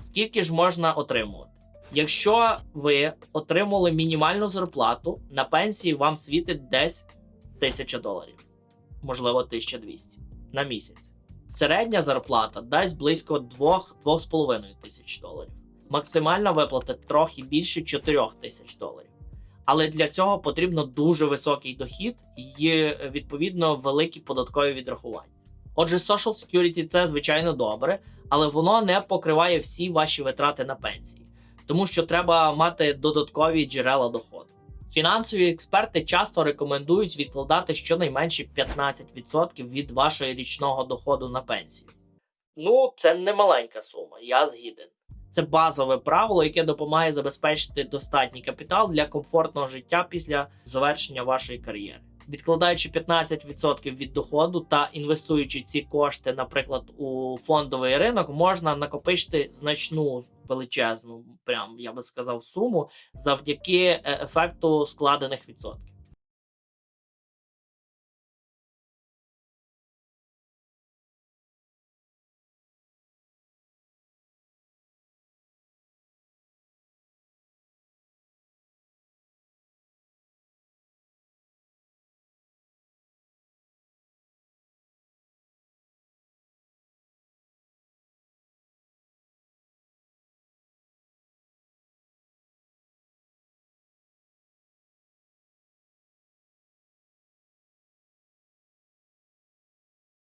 Скільки ж можна отримувати? Якщо ви отримали мінімальну зарплату, на пенсії вам світить десь 1000 доларів, можливо, 1200 на місяць. Середня зарплата дасть близько 2-2,5 тисяч доларів. Максимальна виплата трохи більше 4 тисяч доларів. Але для цього потрібно дуже високий дохід і відповідно великі податкові відрахування. Отже, Social Security це звичайно добре, але воно не покриває всі ваші витрати на пенсії, тому що треба мати додаткові джерела доходу. Фінансові експерти часто рекомендують відкладати щонайменше 15% від вашого річного доходу на пенсію. Ну, це не маленька сума, я згіден. Це базове правило, яке допомагає забезпечити достатній капітал для комфортного життя після завершення вашої кар'єри. Відкладаючи 15% від доходу та інвестуючи ці кошти, наприклад, у фондовий ринок, можна накопичити значну величезну, прям я би сказав, суму завдяки е, ефекту складених відсотків.